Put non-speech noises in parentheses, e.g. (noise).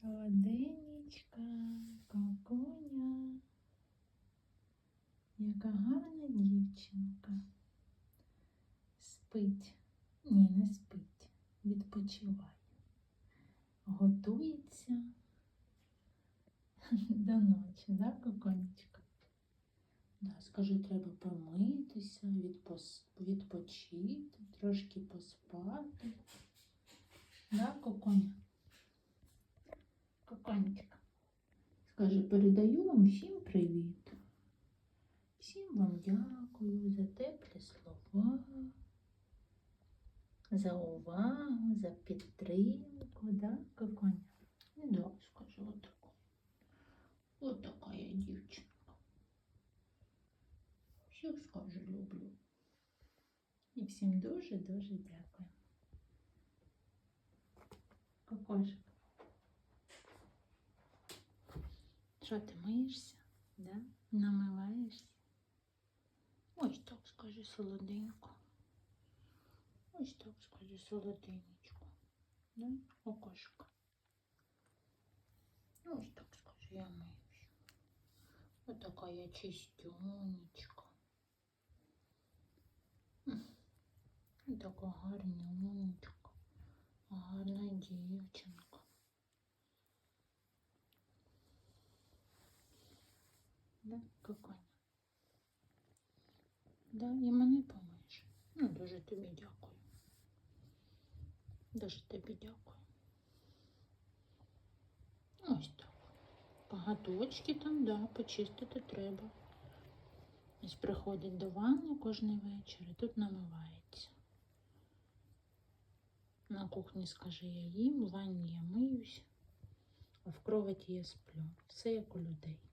Солоденечка, какуня. Яка гарна дівчинка. Спить. Ні, не спить. Відпочиває. Готується (laughs) до ночі, да, коконечка? Да, скажи, треба помитися, відпочити, трошки поспати. Да, коконя? Коконечка. Скажи, передаю вам всім привіт. Всім вам дякую за теплі слова, за увагу, за підтримку, да, Коконя? Да, скажи, отаку. От така я дівчинка. Всіх скажу люблю. І всім дуже-дуже дякую. Кокошик. Що ти миєшся? Да? Намиваєшся? Ось так скажи солоденько. Ось так скажи солоденечко. Да? Окошко. Ось так скажи, я миюсь. Ось така я чистюнечка. І така гарнюнечка. Гарна дівчинка. Да, Коконя? Да, і мене помиєш. Ну, дуже тобі дякую. Дуже тобі дякую. Ось так. Поготочки там, да, почистити треба. Ось приходить до ванни кожен вечір і тут намивається. На кухні, скажи, я їм, в ванні я миюсь, а в кроваті я сплю. Все як у людей.